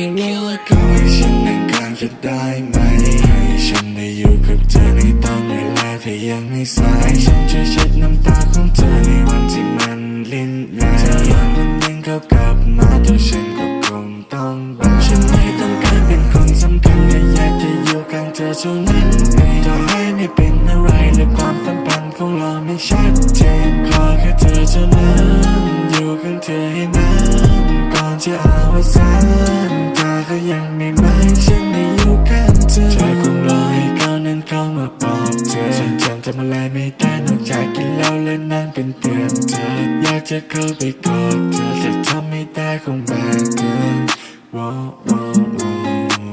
จะรอคอยฉันนั่งกางจะได้ไหมให้ฉันได้อยู่กับเธอในตอนเวลาที่ยังไม่สายฉันช่วยเช็ดน้ำตาของเธอในวันที่มันลิ้นลายถ้าวันวันหนึ่งเขากลับมาตัวฉันก็คงต้องบอกฉันไม่ต้องการเป็นคนสำคัญแต่อยากจะอยู่ข้างเธอเท่านั้นเองต่อให้ไม่เป็นอะไรและความสัมพันธ์ของเราไม่ชัดเจนขอแค่เธอเท่านั้นอยู่ข้างเธอให้นาน อนจะอาวสานถ้าเขายังไม่ไม่ฉันไม่อยู่ข้างเธอเธอคงรอให้เขานั้นเข้ามาบอกเธอฉันจำทำอะไรไม่ได้นอกจากกินเหล้าและนั่งเป็นเตือนเธอ อยากจะเข้าไปกอดเธอแต่ทำไม่ได้คงแบกเกินว้าวว้าวว้า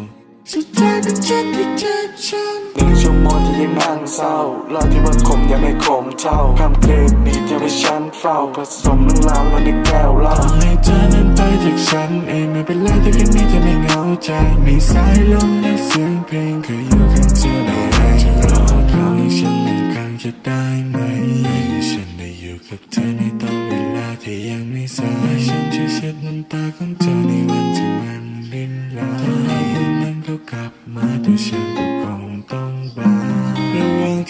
วสุดท้ายเป็นฉันที่เจ็บช้ำ ยังนั่งเศร้าเล่าที่ว่าคมยังไม่คมเท่าคำเพลงนี้จะให้ฉันเฝ้าผสมน้ำลาวไว้ในแก้วเหล้าขอให้เธอนั้นไปจากฉันเองไม่เป็นไรแต่แค่นี้เธอไม่เหงาใจมีสายลมและเสียงเพลงคืออยู่ข้างเธอได้ไหมจะรอเขาให้ฉันหนั่งกลางจะได้ไหมให้ฉันได้อยู่กับเธอในตอนเวลาที่ยังไม่สายฉันช่วยเช็ดน้ำตาของเธอในวันที่มันลินลายถ้าให้มันเขากลับมาตัวฉันก็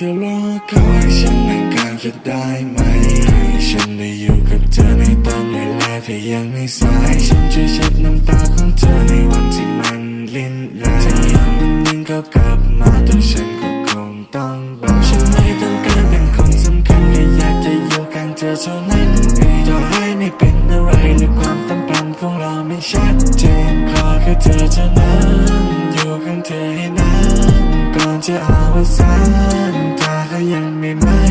ระหว่างจะรอเขาให้ฉันนั่งกลางจะได้ไหม ให้ฉันได้อยู่กับเธอในตอนเวลาที่ยังไม่สายฉันช่วยเช็ดน้ำตาของเธอในวันที่มันลิ้นลายถ้ายังวันหนึ่งเขากลับมาแตัวฉันก็คงต้องบาฉันไม่ต้องการเป็นคนสำคัญแค่อยากจะอยู่ข้างเธอเท่านั้นเองต่อให้ไม่เป็นอะไรหรือความสัมพันธ์ของเราไม่ชัดเจนขอแค่เธอเท่านั้นอยู่ข้างเธอให้นานก่อนจะอาวสาน ถ้า